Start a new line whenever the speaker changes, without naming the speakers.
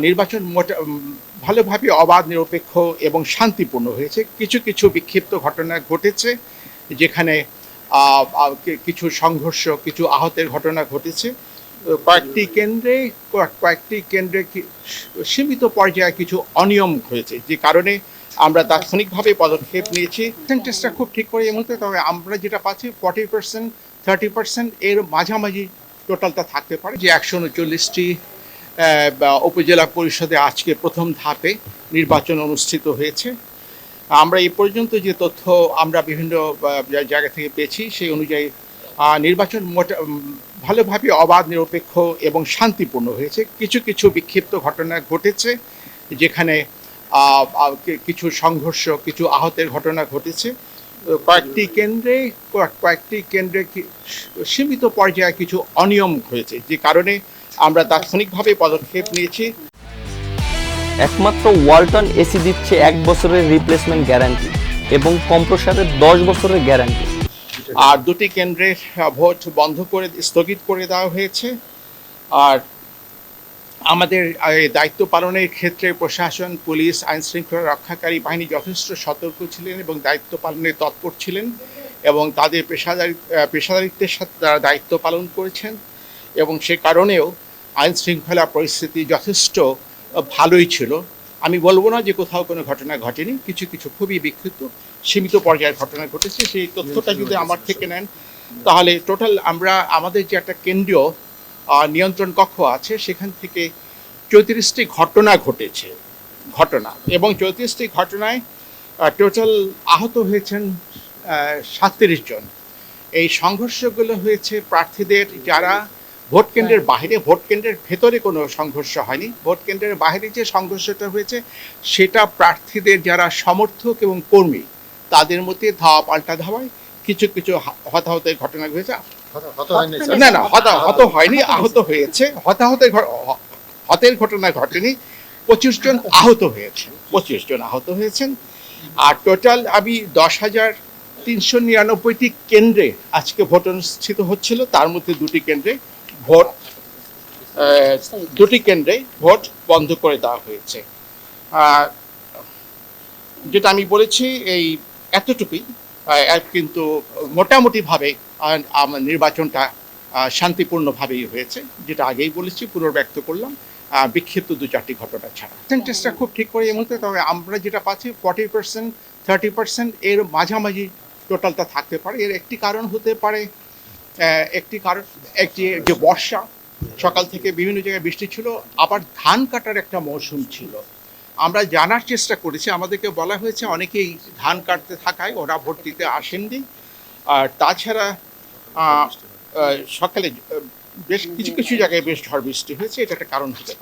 নির্বাচন মোটা ভালোভাবে অবাধ, নিরপেক্ষ এবং শান্তিপূর্ণ হয়েছে। কিছু কিছু বিক্ষিপ্ত ঘটনা ঘটেছে, যেখানে কিছু সংঘর্ষ, কিছু আহতের ঘটনা ঘটেছে। কয়েকটি কেন্দ্রে কয়েক- কয়েকটি কেন্দ্রে সীমিত পর্যায়ে কিছু অনিয়ম হয়েছে, যে কারণে আমরা তাৎক্ষণিকভাবে পদক্ষেপ নিয়েছি। পার্সেন্টেজটা খুব ঠিক করে এই মুহূর্তে, তবে আমরা যেটা পাচ্ছি, ফর্টি পার্সেন্ট, থার্টি পার্সেন্ট এর মাঝামাঝি টোটালটা থাকতে পারে, যে একশো উনচল্লিশটি উপজেলা পরিষদে আজকে প্রথম ধাপে নির্বাচন অনুষ্ঠিত হয়েছে। আমরা এই পর্যন্ত যে তথ্য আমরা বিভিন্ন জায়গা থেকে পেয়েছি, সেই অনুযায়ী নির্বাচন মোটা ভালোভাবে অবাধ, নিরপেক্ষ এবং শান্তিপূর্ণ হয়েছে। কিছু কিছু বিক্ষিপ্ত ঘটনা ঘটেছে, যেখানে কিছু সংঘর্ষ, কিছু আহতের ঘটনা ঘটেছে। কয়েকটি কেন্দ্রে, কয়েক- কয়েকটি কেন্দ্রে সীমিত পর্যায়ে কিছু অনিয়ম হয়েছে, যে কারণে আমরা তাৎক্ষণিকভাবে পদক্ষেপ নিয়েছি।
একমাত্র ওয়ালটন এসি দিচ্ছে এক বছরের রিপ্লেসমেন্ট গ্যারান্টি এবং কম্প্রসারের দশ বছরের গ্যারান্টি
আর দুটি কেন্দ্রের আহ, ভোট বন্ধ করে স্থগিত করে দেওয়া হয়েছে। আর আমাদের দায়িত্ব পালনের ক্ষেত্রে প্রশাসন পুলিশ আইন শৃঙ্খলা রক্ষাকারী বাহিনী যথেষ্ট সতর্ক ছিলেন এবং দায়িত্ব পালনে তৎপর ছিলেন এবং তাদের পেশাদারি পেশাদারিত্বের সাথে তারা দায়িত্ব পালন করেছেন। এবং সে কারণেও আইন শৃঙ্খলা পরিস্থিতি যথেষ্ট ভালোই ছিল। আমি বলব না যে কোথাও কোনো ঘটনা ঘটেনি কিছু কিছু খুবই বিক্ষিপ্ত সীমিত পর্যায়ের ঘটনা ঘটেছে। সেই তথ্যটা যদি আমার থেকে নেন তাহলে টোটাল আমরা আমাদের যে একটা কেন্দ্রীয় নিয়ন্ত্রণ কক্ষ আছে সেখান থেকে চৌত্রিশটি ঘটনা ঘটেছে ঘটনা। এবং চৌত্রিশটি ঘটনায় টোটাল আহত হয়েছেন সাতত্রিশ জন। এই সংঘর্ষগুলো হয়েছে প্রার্থীদের যারা ভোট কেন্দ্রের বাইরে ভোট কেন্দ্রের ভেতরে কোনো সংঘর্ষ হয়নি। ভোট কেন্দ্রের বাইরে যে সংঘর্ষটা হয়েছে সেটা প্রার্থীদের যারা সমর্থক এবং কর্মী তাদের মধ্যে ধাওয়া পাল্টা ধাওয়ায় কিছু কিছু হতাহতের ঘটনা ঘটেছে। না না হতা হত হয়নি আহত হয়েছে। হতাহতের হতের ঘটনা ঘটেনি। পঁচিশ জন আহত হয়েছেন পঁচিশ জন আহত হয়েছেন। আর টোটাল আমি দশ হাজার তিনশো নিরানব্বইটি কেন্দ্রে আজকে ভোট অনুষ্ঠিত হচ্ছিল। তার মধ্যে দুটি কেন্দ্রে ভোট দুটি কেন্দ্রে ভোট বন্ধ করে দেওয়া হয়েছে। যেটা আমি বলেছি, এই এতটুকুই কিন্তু মোটামুটিভাবে আমার নির্বাচনটা শান্তিপূর্ণভাবেই হয়েছে, যেটা আগেই বলেছি, পুনর্ব্যক্ত করলাম বিক্ষিপ্ত দু চারটি ঘটনা ছাড়া। পার্সেন্টেজটা খুব ঠিক করে এই মুহূর্তে, তবে আমরা যেটা পাচ্ছি ফর্টি পার্সেন্ট থার্টি পার্সেন্ট এর মাঝামাঝি টোটালটা থাকতে পারে। এর একটি কারণ হতে পারে একটি কারণ, একটি যে বর্ষা, সকাল থেকে বিভিন্ন জায়গায় বৃষ্টি ছিল, আবার ধান কাটার একটা মৌসুম ছিল। আমরা জানার চেষ্টা করেছি, আমাদেরকে বলা হয়েছে অনেকেই ধান কাটতে থাকায় ওরা ভোট দিতে আসেননি। আর তাছাড়া সকালে বেশ কিছু কিছু জায়গায় বেশ ঝড় বৃষ্টি হয়েছে, এটা একটা কারণ হতে পারে।